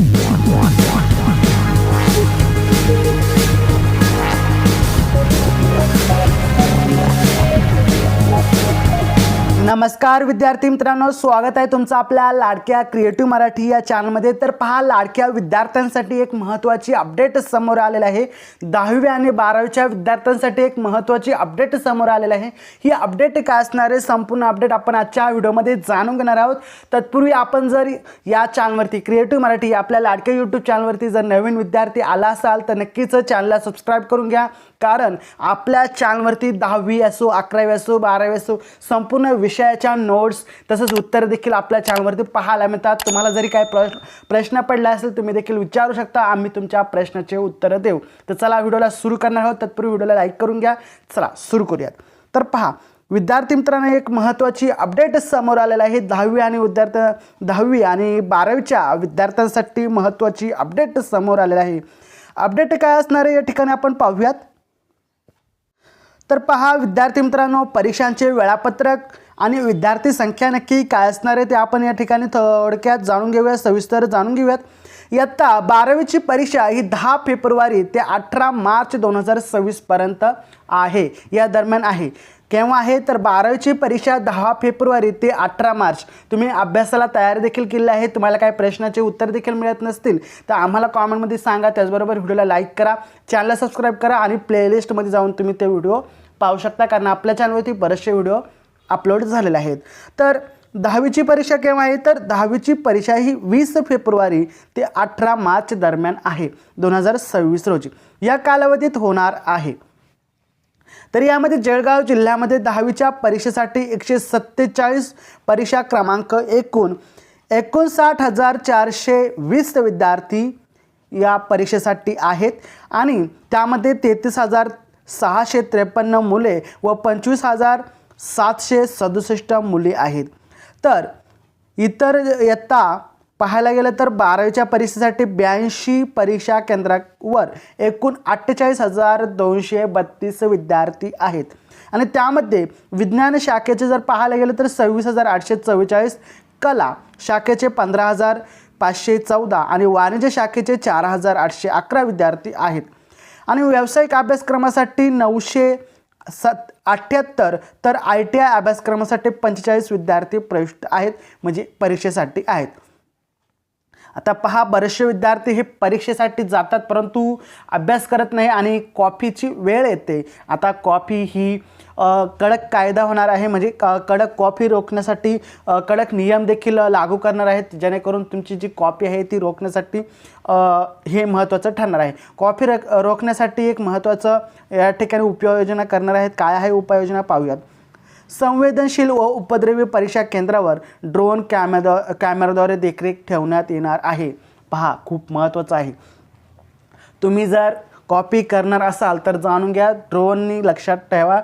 one, one. नमस्कार विद्यार्थी मित्रांनो. स्वागत आहे तुमचं आपल्या लाडक्या क्रिएटिव्ह मराठी या चॅनलमध्ये तर पहा लाडक्या विद्यार्थ्यांसाठी एक महत्त्वाची अपडेट समोर आलेलं आहे. दहावी आणि बारावीच्या विद्यार्थ्यांसाठी एक महत्त्वाची अपडेट समोर आलेलं आहे. ही अपडेट काय असणार आहे? संपूर्ण अपडेट आपण आजच्या व्हिडिओमध्ये जाणून घेणार आहोत. तत्पूर्वी आपण जर या चॅनलवरती क्रिएटिव्ह मराठी आपल्या लाडक्या यूट्यूब चॅनलवरती जर नवीन विद्यार्थी आला असाल तर नक्कीच चॅनलला सबस्क्राईब करून घ्या. कारण आपल्या चॅनलवरती दहावी असो अकरावी असो बारावी असो संपूर्ण विषयाच्या नोट्स तसंच उत्तर देखील आपल्या चॅनलवरती पाहायला मिळतात. तुम्हाला जरी काय प्रश्न प्रश्न पडला असेल तुम्ही देखील विचारू शकता. आम्ही तुमच्या प्रश्नाचे उत्तरं देऊ. तर चला व्हिडिओला सुरू करणार आहोत. तत्पूर्वी व्हिडिओला लाईक करून घ्या. चला सुरू करूयात. तर पहा विद्यार्थी मित्रांनो एक महत्त्वाची अपडेट समोर आलेलं आहे. दहावी आणि विद्यार्थी दहावी आणि बारावीच्या विद्यार्थ्यांसाठी महत्त्वाची अपडेट समोर आलेलं आहे. अपडेट काय असणार आहे? या ठिकाणी आपण पाहूयात. तर पहा विद्यार्थी मित्रांनो परीक्षांचे वेळापत्रक आणि विद्यार्थी संख्या नक्की काय असणार आहे ते आपण या ठिकाणी थोडक्यात जाणून घेऊयात सविस्तर जाणून घेऊयात. इयत्ता बारावीची परीक्षा ही दहा फेब्रुवारी ते अठरा मार्च दोन हजार सव्वीसपर्यंत आहे. या दरम्यान आहे. केव्हा आहे? तर बारावीची परीक्षा दहा फेब्रुवारी ते अठरा मार्च. तुम्ही अभ्यासाला तयारी देखील केली आहे तुम्हाला काही प्रश्नाचे उत्तर देखील मिळत नसतील तर आम्हाला कॉमेंटमध्ये सांगा. त्याचबरोबर व्हिडिओला लाईक करा चॅनलला सबस्क्राईब करा आणि प्लेलिस्टमध्ये जाऊन तुम्ही ते व्हिडिओ पाहू शकता कारण आपल्या चॅनलवरती बरेचसे व्हिडिओ अपलोड झालेले आहेत. तर दहावीची परीक्षा केव्हा आहे? तर दहावीची परीक्षा ही वीस फेब्रुवारी ते अठरा मार्च दरम्यान आहे दोन हजार सव्वीस रोजी. या कालावधीत होणार आहे. तर यामध्ये जळगाव जिल्ह्यामध्ये दहावीच्या परीक्षेसाठी एकशे सत्तेचाळीस परीक्षा क्रमांक एकूण एकोणसाठ हजार चारशे वीस विद्यार्थी या परीक्षेसाठी आहेत आणि त्यामध्ये तेहतीस हजार सहाशे त्रेपन्न मुले व पंचवीस हजार सातशे सदुसष्ट मुली आहेत. तर इतर इयत्ता पाहायला गेलं तर बारावीच्या परीक्षेसाठी ब्याऐंशी परीक्षा केंद्रावर एकूण अठ्ठेचाळीस हजार दोनशे बत्तीस विद्यार्थी आहेत. आणि त्यामध्ये विज्ञान शाखेचे जर पाहायला गेलं तर सव्वीस हजार आठशे चव्वेचाळीस कला शाखेचे पंधरा हजार पाचशे चौदा आणि वाणिज्य शाखेचे चार हजार आठशे अकरा विद्यार्थी आहेत. आणि व्यावसायिक अभ्यासक्रमासाठी नऊशे सत अठ्ठ्याहत्तर तर आय टी आय अभ्यासक्रमासाठी पंचेचाळीस विद्यार्थी प्रविष्ट आहेत म्हणजे परीक्षेसाठी आहेत. आता पहा बरेचसे विद्यार्थी हे परीक्षेसाठी जातात परंतु अभ्यास करत नाही आणि कॉफीची वेळ येते. आता कॉफी ही कडक कायदा होणार आहे म्हणजे क कडक कॉफी रोखण्यासाठी कडक नियम देखील लागू करणार आहेत जेणेकरून तुमची जी कॉफी आहे ती रोखण्यासाठी हे महत्त्वाचं ठरणार आहे. कॉफी रक रोखण्यासाठी एक महत्त्वाचं या ठिकाणी उपाययोजना करणार आहेत. काय आहे उपाययोजना? पाहूयात. संवेदनशील व उपद्रवी परीक्षा केंद्रावर ड्रोन कॅमेरा कॅमेराद्वारे देखरेख ठेवण्यात येणार आहे. पहा खूप महत्त्वाचं आहे. तुम्ही जर कॉपी करणार असाल तर जाणून घ्या. ड्रोननी लक्षात ठेवा.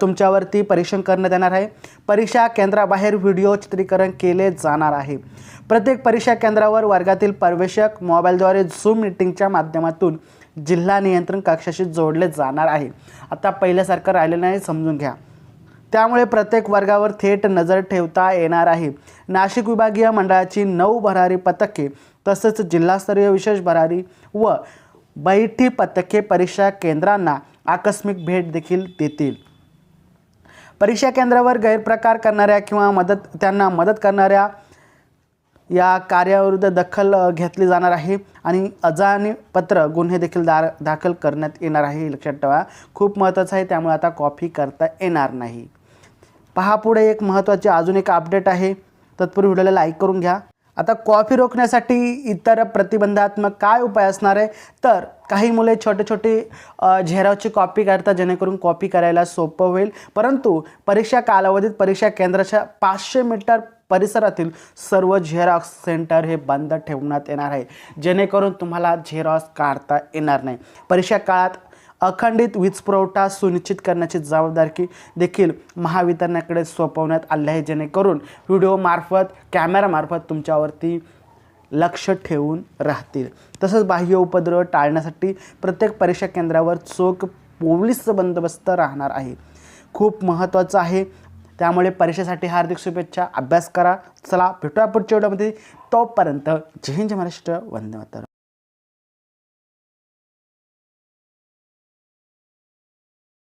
तुमच्यावरती परीक्षण करण्यात येणार आहे. परीक्षा केंद्राबाहेर व्हिडिओ चित्रीकरण केले जाणार आहे. प्रत्येक परीक्षा केंद्रावर वर्गातील प्रवेशक मोबाईलद्वारे झूम मिटिंगच्या माध्यमातून जिल्हा नियंत्रण कक्षाशी जोडले जाणार आहे. आता पहिल्यासारखं राहिलेलं नाही समजून घ्या. त्यामुळे प्रत्येक वर्गावर थेट नजर ठेवता येणार आहे. नाशिक विभागीय मंडळाची नऊ भरारी पथके तसेच जिल्हास्तरीय विशेष भरारी व बैठी पथके परीक्षा केंद्रांना आकस्मिक भेट देखील देतील. परीक्षा केंद्रावर गैरप्रकार करणाऱ्या किंवा मदत त्यांना मदत करणाऱ्या या कार्याविरुद्ध दखल घेतली जाणार आहे आणि अजाणीपत्र गुन्हे देखील दा दाखल करण्यात येणार आहे लक्षात ठेवा. खूप महत्त्वाचं आहे त्यामुळे आता कॉपी करता येणार नाही. पहा पुढे एक महत्त्वाचे अजून एक अपडेट आहे. तत्पूर्वी व्हिडिओला लाईक करून घ्या. आता कॉफी रोखण्यासाठी इतर प्रतिबंधात्मक काय उपाय असणार आहे? तर काही मुले छोटे छोटे झेरावची कॉपी करतात जेणेकरून कॉपी करायला सोपं होईल. परंतु परीक्षा कालावधीत परीक्षा केंद्राच्या पाचशे मीटर परिसरातील सर्व झेरॉक्स सेंटर हे बंद ठेवण्यात येणार आहे. जेणेकरून तुम्हाला झेरॉक्स काढता येणार नाही. परीक्षा काळात अखंडित वीज पुरवठा सुनिश्चित करण्याची जबाबदारी देखील महावितरणाकडे सोपवण्यात आली आहे. जेणेकरून व्हिडिओमार्फत कॅमेरामार्फत तुमच्यावरती लक्ष ठेवून राहतील. तसंच बाह्य उपद्रव टाळण्यासाठी प्रत्येक परीक्षा केंद्रावर चोख पोलीस बंदोबस्त राहणार आहे. खूप महत्त्वाचं आहे. त्यामुळे परीक्षेसाठी हार्दिक शुभेच्छा. अभ्यास करा. चला भेटूया पुढच्या व्हिडिओमध्ये. तोपर्यंत जय हिंद महाराष्ट्र. वंदे मातरम.